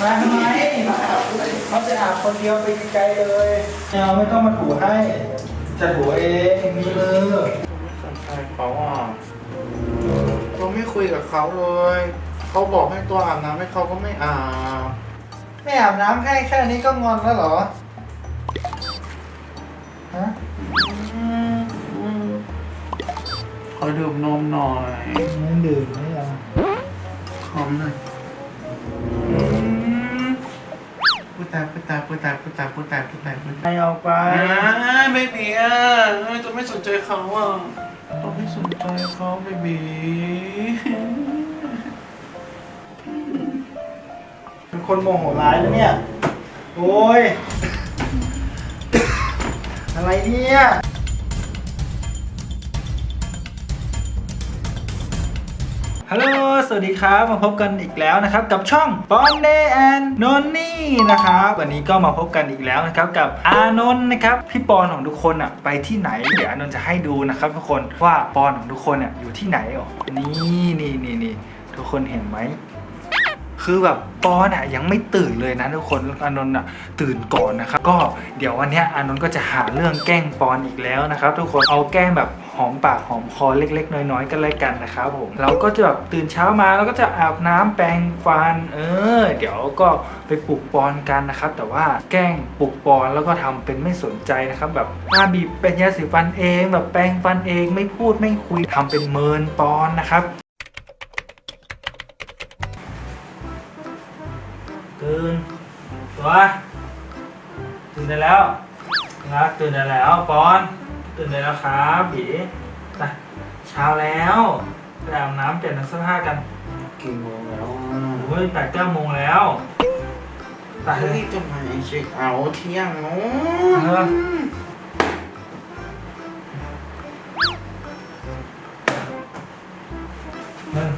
มาทำไมเขาจะอาบคนเดียวไปไกลๆเลยเอาไม่ต้องมาถูให้ จะถูเองมีมือไม่สนใจเขาอะเราไม่คุยกับเขาเลย เขาบอกให้ตัวอาบน้ำให้เขาก็ไม่อาบไม่อาบน้ำให้แค่นี้ก็งอนแล้วเหรอฮะขอดื่มนมหน่อยไม่ดื่มไม่เอาหอมหน่อยพูด ตายพูตายพูตายพูตายพูตายพูตายพูดไปตายเอาไปอ่าไม่มีอะจะไม่สนใจเขาอะต้องไม่สนใจเขาเบบีเป็นคนโมโหร้ายแล้วเนี่ย โอ้ย อะไรเนี่ย ฮัลโหล สวัสดีครับ มาพบกันอีกแล้วนะครับ กับช่อง b o n d a y and Noni นะครับ วันนี้ก็มาพบกันอีกแล้วนะครับ กับอานนท์นะครับ พี่ปอนของทุกคนอะไปที่ไหน เดี๋ยวอานนท์จะให้ดูนะครับทุกคนว่าปอนของทุกคนอะอยู่ที่ไหนอ๋อนี่นี่นี่นี่ทุกคนเห็นไหมคือแบบปอนอะยังไม่ตื่นเลยนะทุกคนอานนท์อะตื่นก่อนนะครับก็เดี๋ยววันนี้อานนท์ก็จะหาเรื่องแกล้งปอนอีกแล้วนะครับ ทุกคนเอาแกล้งแบบ หอมปากหอมคอเล็ก ๆ น้อยๆกันเลยกันนะครับผมเราก็จะแบบตื่นเช้ามาแล้วก็จะอาบน้ำแปรงฟัน เออ เดี๋ยวก็ไปปลุกปอนกันนะครับ แต่ว่าแกล้งปลุกปอนแล้วก็ทำเป็นไม่สนใจนะครับแบบอาบีบเป็นยาสีฟันเอง แบบแปรงฟันเองไม่พูดไม่คุยทำเป็นเมินปอนนะครับตื่นตัวตื่นได้แล้วรักตื่นได้แล้วปอน ตื่นได้แล้วครับบีไปเช้าแล้วไปอาบน้ำเปลี่ยนเสื้อผ้ากันกี่โมงแล้วโอ้ยแปดเก้าโมงแล้วไปอะเลเฮ้ยยจะมาเช็คเอาท์เที่ยงโน้เออ หนึ่ง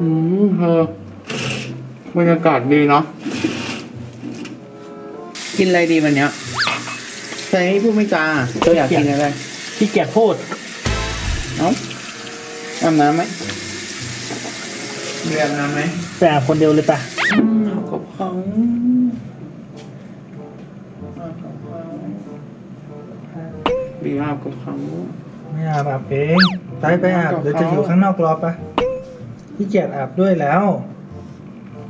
อืมเธอ บรรยากาศดีเนาะกินอะไรดีวันเนี้ยใส่ให้พูดไม่จาเธออยากกินอะไรพี่เกียจพูดเอ้าอาบน้ำไหมเรียนน้ำไหมไปอาบคนเดียวเลยปะอืมเอากับเขาเอากับเขาดีอาบกับเขาไม่อาบอาบเองไปไปอาบเดี๋ยวจะอยู่ข้างนอกรอปะพี่เกียจอาบด้วยแล้ว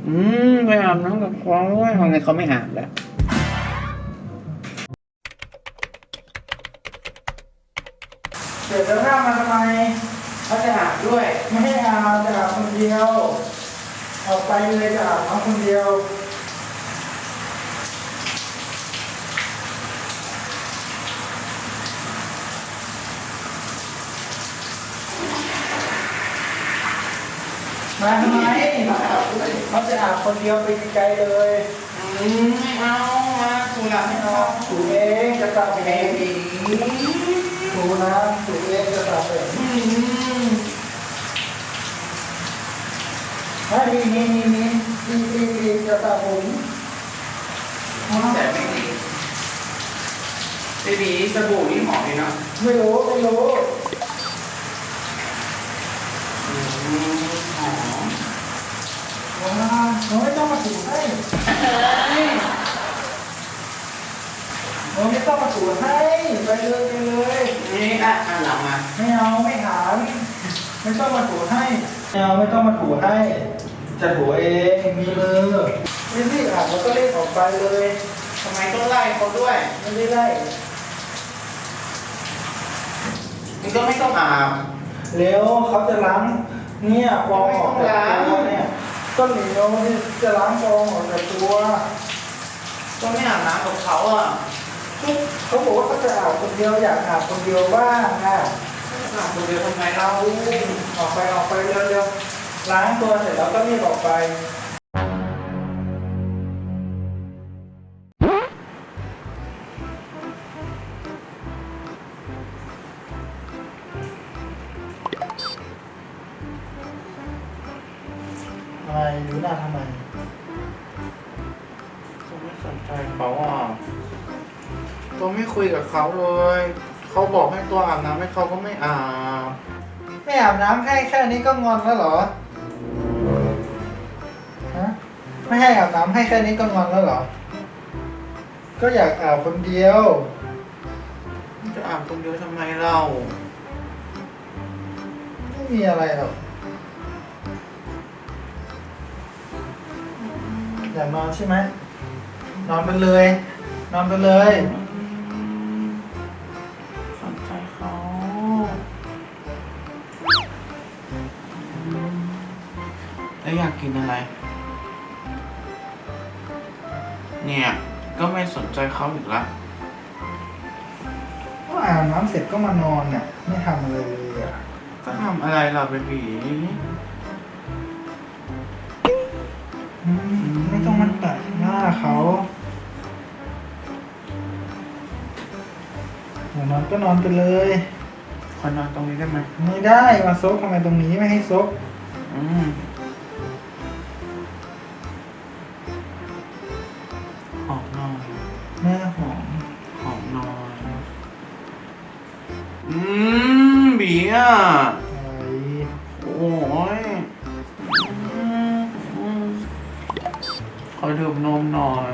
อืมไปอาบน้ำกับเขาทำไมเขาไม่อาบแล้วเดี๋ยวจะห้ามมาทำไมเขาจะอาบด้วย ไม่ให้อาบจะอาบคนเดียว ออกไปเลยจะอาบน้องคนเดียว มาทำไมเขาจะอาบคนเดียวไปไกลเลย อืมไม่เอามาถูหลังให้เอาถูเองจะสระเอเบงถูนะถูเองจะสระเองอืมเฮ้ยนี่นี่นี่นี่นี่นี่นี่จะสระผมแต่ไม่ดีเบบีสบู่นี่หอมดีเนาะไม่รู้ไม่รู้ อืมหอม ว้าเราไม่ต้องมาถู ให้เราไม่ต้องมาถูให้ไปเลยไปเลย นี่อะอันหลังมาไม่เอาไม่หามไม่ต้องมาถูให้ไม่เอาไม่ต้องมาถูให้ จะถูเองมีมือไม่รีบอาบเราก็เล่นออกไปเลยทำไมต้องไล่เขาด้วย ไม่ได้ไล่มันก็ไม่ต้องอาบ เร็วเขาจะล้างเนี่ยฟองออกจากตัวเนี่ย ก็เหนียวที่จะล้างฟองออกจากตัว ก็ไม่อาบน้ำกับเขาอะเขาบอกว่าเขาจะอาบคนเดียวอยากอาบคนเดียวบ้างอะอาบคนเดียวทำไมเราออกไปออกไปเร็วๆล้างตัวเสร็จแล้วก็รีบออกไป หน้าทำไมก็ไม่สนใจเขาอะตัวไม่คุยกับเขาเลย เขาบอกให้ตัวอาบน้ำให้เขาก็ไม่อาบไม่อาบน้ำให้แค่นี้ก็งอนแล้วเหรอฮะไม่ให้อาบน้ำให้แค่นี้ก็งอนแล้วเหรอ ก็อยากอาบคนเดียว จะอาบตรงเดียวทำไมเราไม่มีอะไรหรอก อยากนอนใช่ไหมนอนไปเลย นอนไปเลยสนใจเขาแล้วอยากกินอะไร เนี่ย ก็ไม่สนใจเขาอีกละก็อาบน้ำเสร็จก็มานอนเนี่ยไม่ทำอะไรเลยอะก็ทำอะไรล่ะเบบี เขาอยากนอนก็นอนไปเลย ขอนอนตรงนี้ได้ไหมไม่ได้มาซกทำไมตรงนี้ไม่ให้ซกอืมหอมหน่อยแม่หอมหอมหน่อยอืมบีอะอะไร นมหน่อย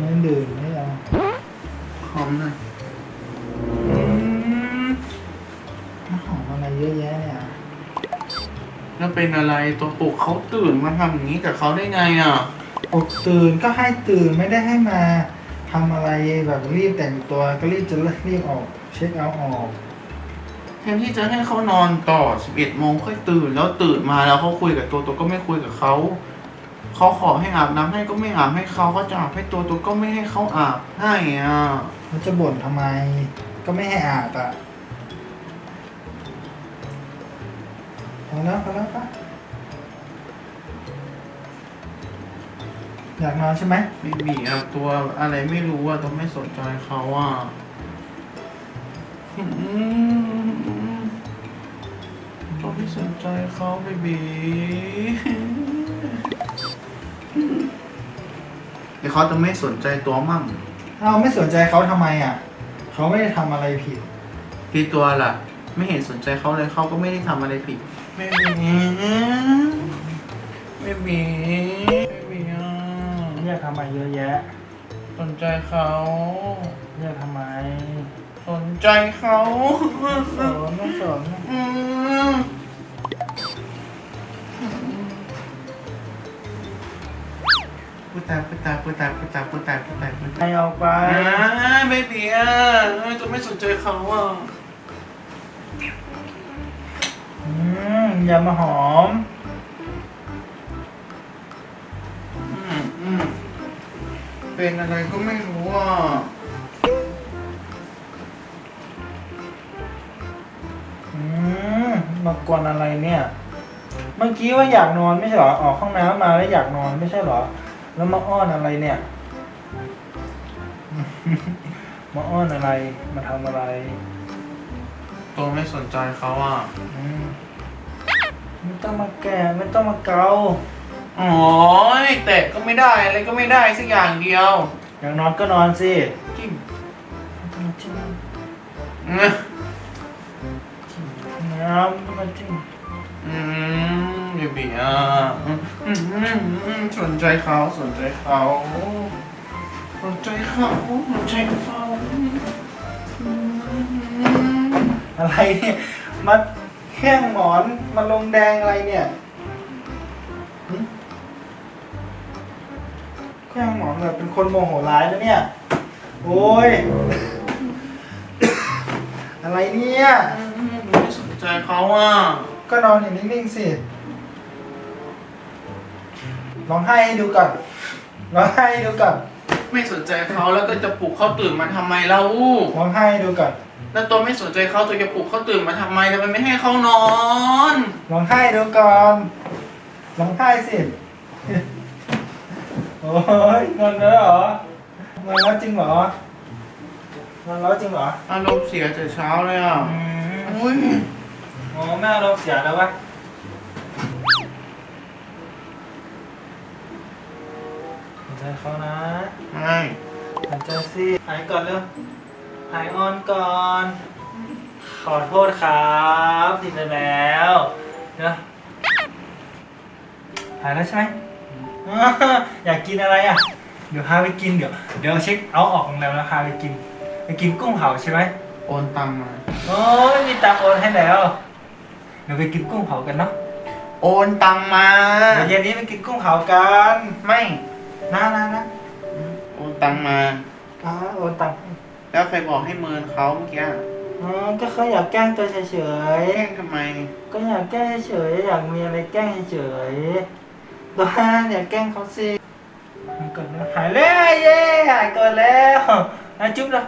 ไม่ดื่มไม่เอาหอมหน่อยอืมมาหอมอะไรเยอะแยะเนี่ยแล้วเป็นอะไรตัวปลุกเขาตื่นมาทำอย่างนี้กับเขาได้ไงอะปลุกตื่นก็ให้ตื่นไม่ได้ให้มาทำอะไรแบบรีบแต่งตัวก็รีบจะรีบออก เช็คเอาท์ออกแทนที่จะให้เขานอนต่อ 11โมงค่อยตื่น แล้วตื่นมาแล้วเขาคุยกับตัวตัวก็ไม่คุยกับเขา เขาขอให้อาบน้ำให้ก็ไม่อาบให้เขาเขาจะอาบให้ตัวตัวก็ไม่ให้เขาอาบให้อะแล้วจะบ่นทำไม ก็ไม่ให้อาบอะพอแล้วพอแล้วปะอยากนอนใช่ไหมไม่มีอะตัวอะไรไม่รู้อะตัวไม่สนใจเขาอะอืมตัวไม่สนใจเขาเบบี เดี๋ยวเขาจะไม่สนใจตัวมั่งเอาไม่สนใจเขาทำไมอะ เขาไม่ได้ทำอะไรผิด พี่ตัวล่ะ ไม่เห็นสนใจเขาเลยเขาก็ไม่ได้ทำอะไรผิด ไม่มีไม่มีไม่มีอะเรียกทำไมเยอะแยะ สนใจเขาเรียกทำไมสนใจเขา สอนไม่สอน อืม ตายพูดตายพูดตายพูดตายพูดตายพูดตายพูดไปตายเอาไปอ่าไม่เบียจะไม่สนใจเขาอะอืมอย่ามาหอม อืมอืมเป็นอะไรก็ไม่รู้อะอืมมากวนอะไรเนี่ย เมื่อกี้ว่าอยากนอนไม่ใช่เหรอ ออกห้องน้ำมาแล้วอยากนอนไม่ใช่เหรอ แล้วมาอ้อนอะไรเนี่ย มาอ้อนอะไร มาทำอะไรตัวไม่สนใจเขาอะอืมไม่ต้องมาแก่ไม่ต้องมาเกาโอ้ยแต่ก็ไม่ได้อะไรก็ไม่ได้สักอย่างเดียว อยากนอนก็นอนสิจิ้มจิ้มจิ้มนะน้ำมาจิ้มอืม เบบีอะอืมอืมอืมสนใจเขาสนใจเขาสนใจเขาสนใจเขาอืมอะไรเนี่ยมาแข้งหมอนมาลงแดงอะไรเนี่ยหึแข้งหมอนแบบเป็นคนโมโหร้ายแล้วเนี่ย โอ้ย อะไรเนี่ย อืมไม่สนใจเขาอะ ก็นอนอยู่นิ่งๆสิ ร้องไห้ให้ดูก่อนร้องไห้ให้ดูก่อนไม่สนใจเขาแล้วก็จะปลุกเขาตื่นมาทำไมเล่าร้องไห้ให้ดูก่อนแล้วตัวไม่สนใจเขาตัวจะปลุกเขาตื่นมาทำไมทำไมไม่ให้เขานอนร้องไห้ให้ดูก่อนร้องไห้สิโอ้ยงอนแล้วเหรองอนแล้วจริงเหรองอนแล้วจริงเหรออารมณ์เสียแต่เช้าเลยอะอืมอุ้ย โอ้แม่เราเสียแล้ววะ ใจเขานะไม่สนใจสิหายก่อนเร็วหายออนก่อนอืขอโทษครับผิดไปแล้วเนอะหายแล้วใช่ไหมอ่าอยากกินอะไรอะ เดี๋ยวพาไปกินเดี๋ยว เดี๋ยวเช็คเอาท์ออกโรงแรมแล้วพาไปกิน ไปกินกุ้งเผาใช่ไหมโอนตังมา โอ้ไม่มีตังค์โอนให้แล้ว เดี๋ยวไปกินกุ้งเผากันเนาะโอนตังมา เดี๋ยวเย็นนี้ไปกินกุ้งเผากัน ไม่ นะนะนะโอนตังมาอ่าโอนตังค์ให้แล้วใครบอกให้เมินเขาเมื่อกี้อ๋อก็เขาอยากแกล้งตัวเฉยแกล้งทำไม ๆก็อยากแกล้งเฉยๆอยากมีอะไรแกล้งเฉยๆตัวอยากแกล้งเขาสิมันก่อนนะหายแล้วเย้หายก่อนแล้วอะจุ๊บแล้ว